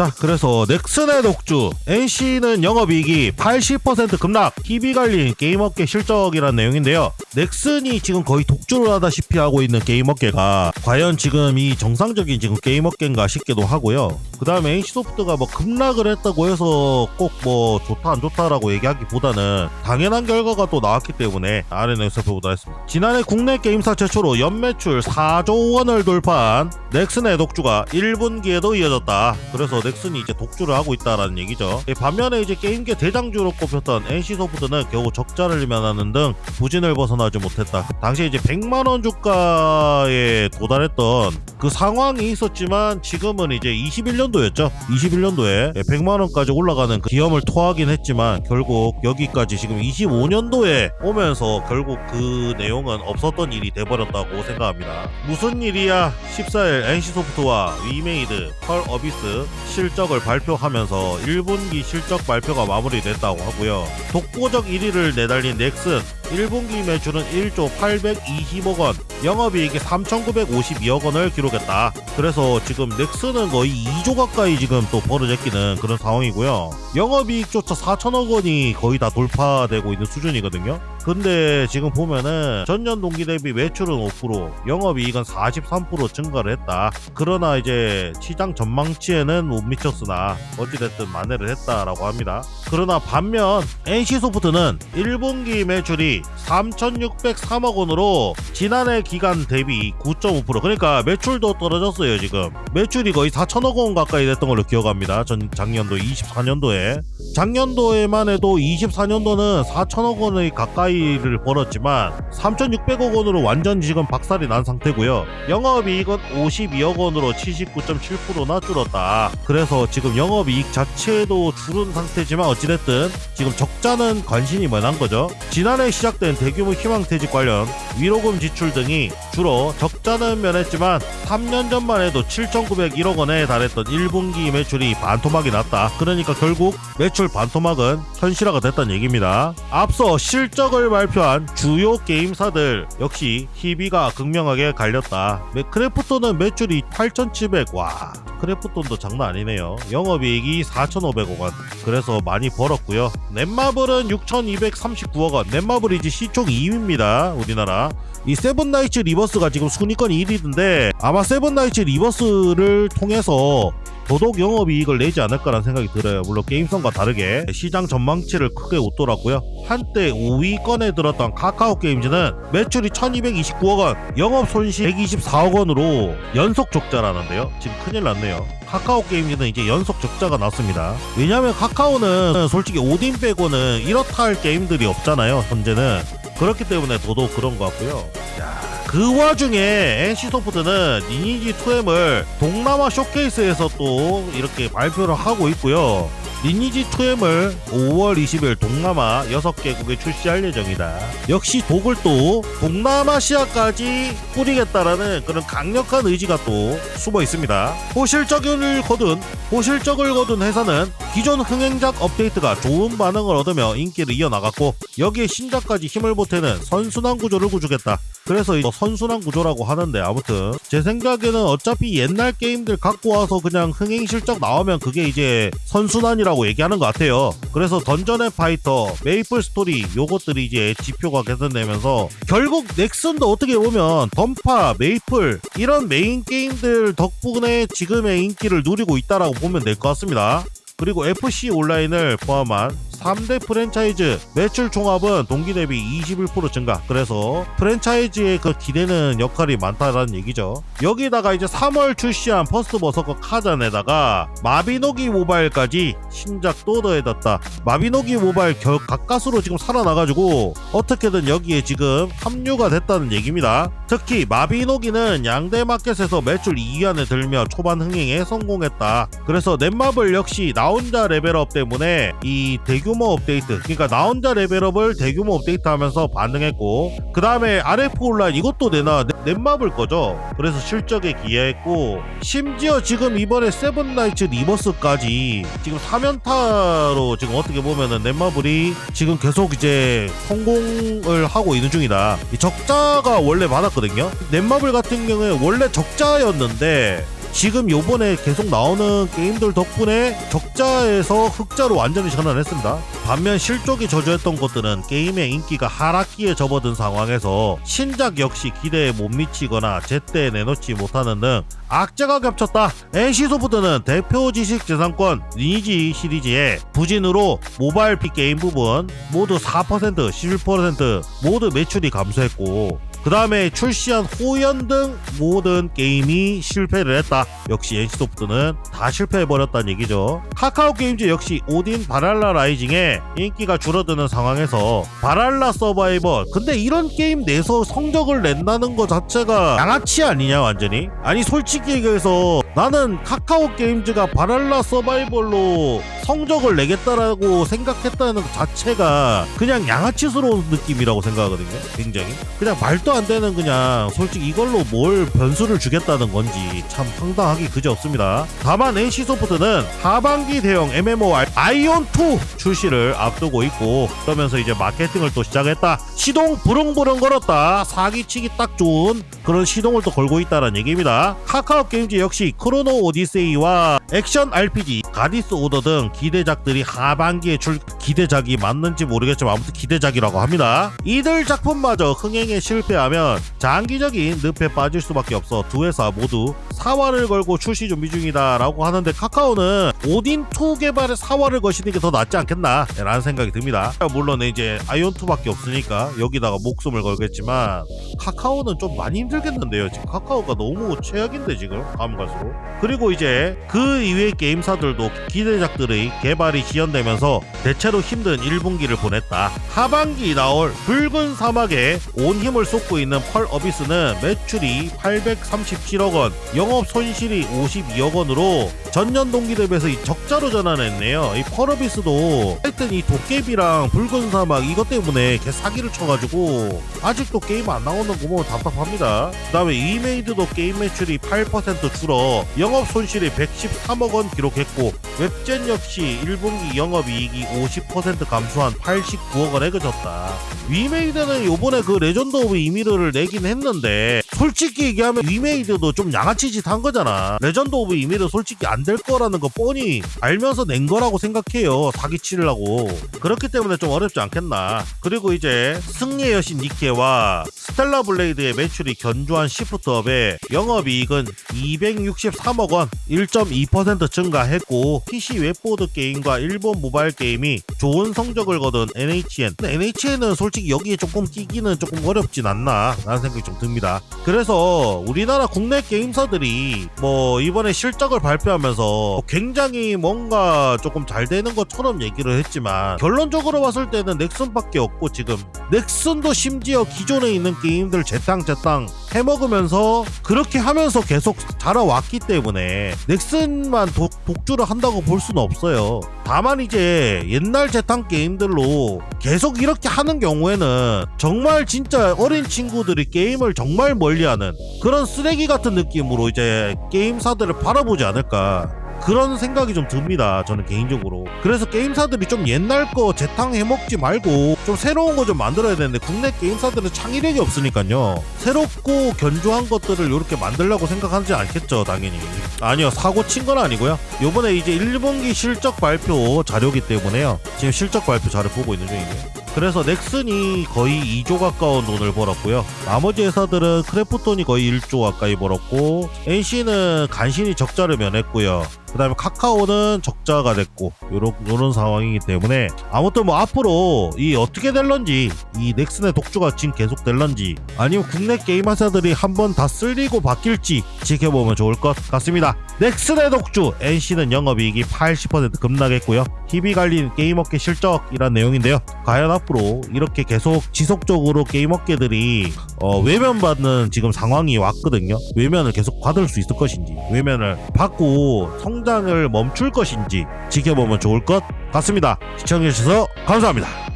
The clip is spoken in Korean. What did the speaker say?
자, 그래서 넥슨의 독주 NC는 영업이익이 80% 급락, TV 관리 게임업계 실적이라는 내용인데요. 넥슨이 지금 거의 독주를 하다시피 하고 있는 게임업계가 과연 지금 이 정상적인 지금 게임업계인가 싶기도 하고요. 그 다음에 NC소프트가 뭐 급락을 했다고 해서 꼭 뭐 좋다 안 좋다라고 얘기하기보다는 당연한 결과가 또 나왔기 때문에 살펴보도록 하겠습니다. 지난해 국내 게임사 최초로 연매출 4조 원을 돌파한 넥슨의 독주가 1분기에도 이어졌다. 그래서 넥슨이 이제 독주를 하고 있다라는 얘기죠. 예, 반면에 이제 게임계 대장주로 꼽혔던 NC소프트는 겨우 적자를 면하는 등 부진을 벗어나지 못했다. 당시 이제 100만 원 주가에 도달했던 그 상황이 있었지만 지금은 이제 21년도였죠. 21년도에 100만 원까지 올라가는 그 기염을 토하긴 했지만 결국 여기까지 지금 25년도에 오면서 결국 그 내용은 없었던 일이 돼버렸다고 생각합니다. 무슨 일이야? 14일 NC소프트와 위메이드, 펄 어비스 실적을 발표하면서 1분기 실적 발표가 마무리됐다고 하고요. 독보적 1위를 내달린 넥슨 1분기 매출은 1조 820억 원, 영업이익이 3,952억 원을 기록했다. 그래서 지금 넥슨은 거의 2조 가까이 지금 또 벌어제끼는 그런 상황이고요. 영업이익조차 4천억 원이 거의 다 돌파되고 있는 수준이거든요. 근데 지금 보면은 전년 동기 대비 매출은 5%, 영업이익은 43% 증가를 했다. 그러나 이제 시장 전망치에는 못 미쳤으나 어찌됐든 만회를 했다라고 합니다. 그러나 반면 NC소프트는 1분기 매출이 3,603억 원으로 지난해 기간 대비 9.5% 그러니까 매출도 떨어졌어요 지금 매출이 거의 4천억 원 가까이 됐던 걸로 기억합니다 전 작년도 24년도에 작년도에만 해도 24년도는 4천억 원의 가까이 를 벌었지만 3,600억 원으로 완전 지금 박살이 난 상태고요 영업이익은 52억 원으로 79.7%나 줄었다 그래서 지금 영업이익 자체도 줄은 상태지만 어찌됐든 지금 적자는 관심이 많은 거죠 지난해 시작된 대규모 희망퇴직 관련 위로금 지출 등이 줄어 적자는 면했지만 3년 전만 해도 7,901억 원에 달했던 1분기 매출이 반토막이 났다. 그러니까 결국 매출 반토막은 현실화가 됐다는 얘기입니다. 앞서 실적을 발표한 주요 게임사들 역시 희비가 극명하게 갈렸다. 크래프톤은 매출이 8,700, 와. 크래프톤도 장난 아니네요. 영업이익이 4,500억 원. 그래서 많이 벌었고요. 넷마블은 6,239억 원. 넷마블이 이제 시총 2위입니다. 우리나라. 이 세븐나이츠 리버스가 지금 순위권 1위인데 아마 세븐나이츠 리버스를 통해서 도덕 영업이익을 내지 않을까라는 생각이 들어요. 물론 게임성과 다르게 시장 전망치를 크게 웃돌았고요. 한때 5위권에 들었던 카카오 게임즈는 매출이 1229억 원, 영업 손실 124억 원으로 연속 적자라는데요. 지금 큰일 났네요. 카카오 게임즈는 이제 연속 적자가 났습니다. 왜냐하면 카카오는 솔직히 오딘 빼고는 이렇다 할 게임들이 없잖아요. 현재는 그렇기 때문에 더더욱 그런 것 같고요. 그 와중에 NC소프트는 리니지 2M을 동남아 쇼케이스에서 또 이렇게 발표를 하고 있고요. 리니지 2M을 5월 20일 동남아 6개국에 출시할 예정이다. 역시 독을 또 동남아시아까지 뿌리겠다라는 그런 강력한 의지가 또 숨어 있습니다. 호실적을 거둔 호실적을 거둔 회사는 기존 흥행작 업데이트가 좋은 반응을 얻으며 인기를 이어나갔고 여기에 신작까지 힘을 보태는 선순환 구조를 구축했다. 그래서 이거 선순환 구조라고 하는데 아무튼 제 생각에는 어차피 옛날 게임들 갖고 와서 그냥 흥행 실적 나오면 그게 이제 선순환이라고 얘기하는 것 같아요. 그래서 던전 앤 파이터, 메이플 스토리 요것들이 이제 지표가 개선되면서 결국 넥슨도 어떻게 보면 던파, 메이플 이런 메인 게임들 덕분에 지금의 인기를 누리고 있다라고 보면 될 것 같습니다. 그리고 FC 온라인을 포함한 3대 프랜차이즈 매출 총합은 동기 대비 21% 증가. 그래서 프랜차이즈의 그 기대는 역할이 많다라는 얘기죠. 여기다가 이제 3월 출시한 퍼스트 버서커 카잔에다가 마비노기 모바일까지 신작도 더해졌다. 마비노기 모바일 겨, 가까스로 지금 살아나가지고 어떻게든 여기에 지금 합류가 됐다는 얘기입니다. 특히 마비노기는 양대 마켓에서 매출 2위 안에 들며 초반 흥행에 성공했다. 그래서 넷마블 역시 나 혼자 레벨업 때문에 이 대규 모 업데이트, 그러니까 나 혼자 레벨업을 대규모 업데이트 하면서 반응했고, 그 다음에 RF 온라인 이것도 내나 넷마블 거죠. 그래서 실적에 기여했고, 심지어 지금 이번에 세븐나이츠 리버스까지 지금 3연타로 지금 어떻게 보면은 넷마블이 지금 계속 이제 성공을 하고 있는 중이다. 이 적자가 원래 많았거든요. 넷마블 같은 경우에 원래 적자였는데 지금 요번에 계속 나오는 게임들 덕분에 적자에서 흑자로 완전히 전환했습니다. 반면 실적이 저조했던 것들은 게임의 인기가 하락기에 접어든 상황에서 신작 역시 기대에 못 미치거나 제때 내놓지 못하는 등 악재가 겹쳤다. NC소프트는 대표 지식 재산권 리니지 시리즈의 부진으로 모바일 피 게임 부분 모두 4%, 11% 모두 매출이 감소했고 그 다음에 출시한 호연 등 모든 게임이 실패를 했다. 역시 NC소프트는 다 실패해버렸다는 얘기죠. 카카오 게임즈 역시 오딘 바랄라 라이징의 인기가 줄어드는 상황에서 바랄라 서바이벌 근데 이런 게임 내서 성적을 낸다는 것 자체가 양아치 아니냐 완전히? 아니 솔직히 얘기해서 나는 카카오 게임즈가 바랄라 서바이벌로 성적을 내겠다라고 생각했다는 것 자체가 그냥 양아치스러운 느낌이라고 생각하거든요. 굉장히 그냥 말도 안 되는 그냥 솔직히 이걸로 뭘 변수를 주겠다는 건지 참 황당하기 그지없습니다. 다만 NC소프트는 하반기 대형 MMO 아이온 2 출시를 앞두고 있고 그러면서 이제 마케팅을 또 시작했다. 시동 부릉부릉 걸었다. 사기치기 딱 좋은 그런 시동을 또 걸고 있다는 얘기입니다. 카카오 게임즈 역시 크 로노 오디세이와 액션 RPG, 가디스 오더 등 기대작들이 하반기에 출 기대작이 맞는지 모르겠지만 아무튼 기대작이라고 합니다. 이들 작품마저 흥행에 실패하면 장기적인 늪에 빠질 수밖에 없어 두 회사 모두 사활을 걸고 출시 준비 중이다라고 하는데 카카오는 오딘 2 개발에 사활을 거시는 게 더 낫지 않겠나 라는 생각이 듭니다. 물론 이제 아이온 2밖에 없으니까 여기다가 목숨을 걸겠지만 카카오는 좀 많이 힘들겠는데요. 지금 카카오가 너무 최악인데 지금 가면 갈수록. 그리고 이제 그 이외의 게임사들도 기대작들의 개발이 지연되면서 대체로 힘든 1분기를 보냈다. 하반기 나올 붉은 사막에 온 힘을 쏟고 있는 펄 어비스는 매출이 837억 원, 영업 손실이 52억 원으로 전년 동기 대비해서 이 적자로 전환했네요. 이 펄 어비스도 하여튼 이 도깨비랑 붉은 사막 이것 때문에 개 사기를 쳐가지고 아직도 게임 안 나오는 거 보면 답답합니다. 그 다음에 이메이드도 게임 매출이 8% 줄어 영업 손실이 113억 원 기록했고 웹젠 역시 1분기 영업이익이 50% 감소한 89억 원에 그쳤다. 위메이드는 요번에 그 레전드 오브 이미르를 내긴 했는데 솔직히 얘기하면 위메이드도 좀 양아치 짓 한 거잖아. 레전드 오브 이미르 솔직히 안 될 거라는 거 뻔히 알면서 낸 거라고 생각해요. 사기치려고. 그렇기 때문에 좀 어렵지 않겠나. 그리고 이제 승리의 여신 니케와 스텔라 블레이드의 매출이 견조한 시프트업에 영업이익은 263억 원, 1.2% 증가했고 PC 웹보드 게임과 일본 모바일 게임이 좋은 성적을 거둔 NHN. NHN은 솔직히 여기에 조금 끼기는 조금 어렵진 않나 라는 생각이 좀 듭니다. 그래서 우리나라 국내 게임사들이 뭐 이번에 실적을 발표하면서 굉장히 뭔가 조금 잘 되는 것처럼 얘기를 했지만 결론적으로 봤을 때는 넥슨밖에 없고 지금 넥슨도 심지어 기존에 있는 게임 들 재탕재탕 해먹으면서 그렇게 하면서 계속 자라왔기 때문에 넥슨만 독, 독주를 한다고 볼 수는 없어요. 다만 이제 옛날 재탕 게임들로 계속 이렇게 하는 경우에는 정말 진짜 어린 친구들이 게임을 정말 멀리하는 그런 쓰레기 같은 느낌으로 이제 게임사들을 바라보지 않을까. 그런 생각이 좀 듭니다. 저는 개인적으로. 그래서 게임사들이 좀 옛날 거 재탕 해 먹지 말고 좀 새로운 거 좀 만들어야 되는데 국내 게임사들은 창의력이 없으니까요. 새롭고 견조한 것들을 이렇게 만들려고 생각하지 않겠죠, 당연히. 아니요, 사고 친 건 아니고요. 요번에 이제 1분기 실적 발표 자료기 때문에요. 지금 실적 발표 자료 보고 있는 중이에요. 그래서 넥슨이 거의 2조 가까운 돈을 벌었고요. 나머지 회사들은 크래프톤이 거의 1조 가까이 벌었고 NC는 간신히 적자를 면했고요. 그 다음에 카카오는 적자가 됐고 요런, 요런 상황이기 때문에 아무튼 뭐 앞으로 이 어떻게 될런지 이 넥슨의 독주가 지금 계속 될런지 아니면 국내 게임 회사들이 한번 다 쓸리고 바뀔지 지켜보면 좋을 것 같습니다. 넥슨의 독주 NC는 영업이익이 80% 급락했고요. 희비 갈린 게임업계 실적이란 내용인데요. 과연 앞으로 이렇게 계속 지속적으로 게임업계들이 어, 외면받는 지금 상황이 왔거든요. 외면을 계속 받을 수 있을 것인지 외면을 받고 성장을 멈출 것인지 지켜보면 좋을 것 같습니다. 시청해주셔서 감사합니다.